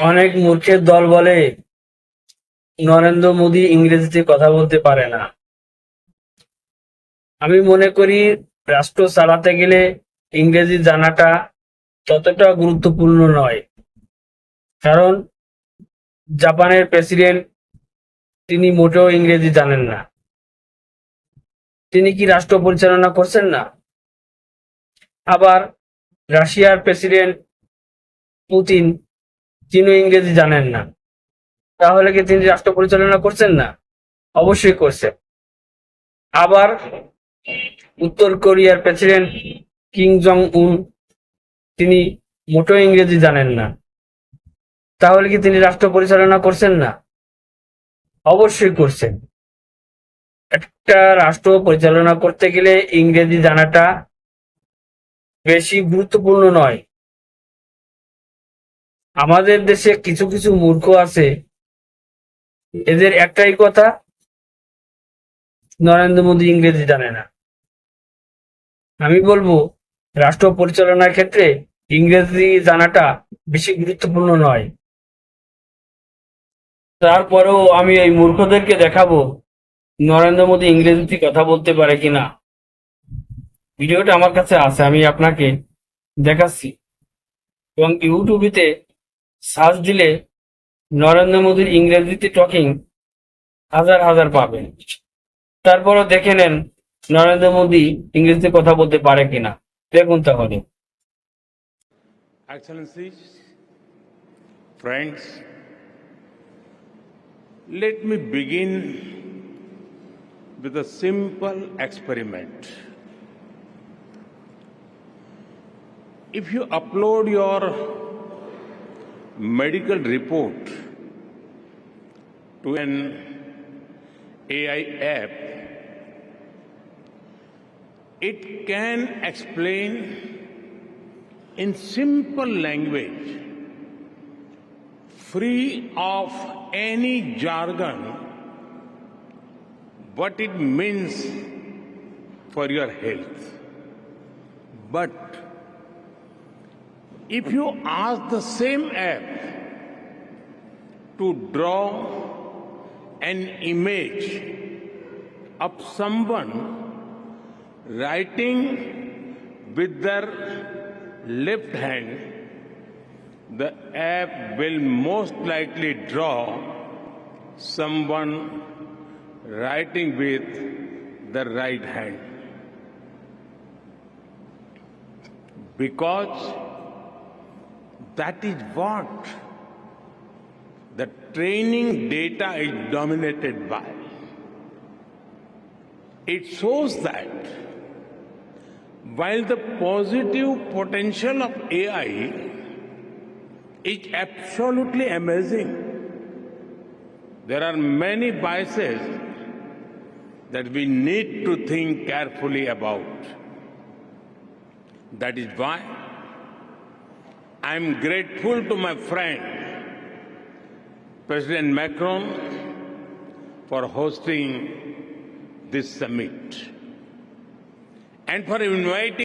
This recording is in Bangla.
অনেক মূর্খের দল বলে নরেন্দ্র মোদী ইংরেজিতে কথা বলতে পারে না। আমি মনে করি রাষ্ট্র চালাতে গেলে ইংরেজি জানাটা ততটা গুরুত্বপূর্ণ নয়। কারণ জাপানের প্রেসিডেন্ট, তিনি মোটেও ইংরেজি জানেন না। তিনি কি রাষ্ট্র পরিচালনা করছেন না? আবার রাশিয়ার প্রেসিডেন্ট পুতিন তিনিও ইংরেজি জানেন না। তাহলে কি তিনি রাষ্ট্র পরিচালনা করছেন না? অবশ্যই করছেন। আবার উত্তর কোরিয়ার প্রেসিডেন্ট কিং জং উন তিনি মোটেও ইংরেজি জানেন না। তাহলে কি তিনি রাষ্ট্র পরিচালনা করছেন না? অবশ্যই করছেন। একটা রাষ্ট্র পরিচালনা করতে গেলে ইংরেজি জানাটা বেশি গুরুত্বপূর্ণ নয়। আমাদের দেশে কিছু কিছু মূর্খ আছে। এদের একটাই কথা, নরেন্দ্র মোদী ইংরেজি জানে না। আমি বলব, রাষ্ট্র পরিচালনার ক্ষেত্রে ইংরেজি জানাটা বেশি গুরুত্বপূর্ণ নয়। তারপরেও আমি এই মূর্খদেরকে দেখাবো, নরেন্দ্র মোদী ইংরেজিতে কথা বলতে পারে কিনা। ভিডিওটা আমার কাছে আছে, আমি আপনাকে দেখাচ্ছি। এবং ইউটিউবেতে সার্চ দিলে নরেন্দ্র মোদীর ইংরেজিতে টকিং হাজার হাজার পাবে তারপরও দেখে নেন নরেন্দ্র মোদী ইংরেজিতে কথা বলতে পারে কিনা। দেখুন তাহলে। Let me begin with a simple experiment. If you upload your medical report to an AI app, it can explain in simple language, free of any jargon, what it means for your health. But if you ask the same app to draw an image of someone writing with their left hand, the app will most likely draw someone writing with the right hand. Because that is what the training data is dominated by. It shows that while the positive potential of AI is absolutely amazing, there are many biases that we need to think carefully about. That is why I am grateful to my friend, President Macron, for hosting this summit and for inviting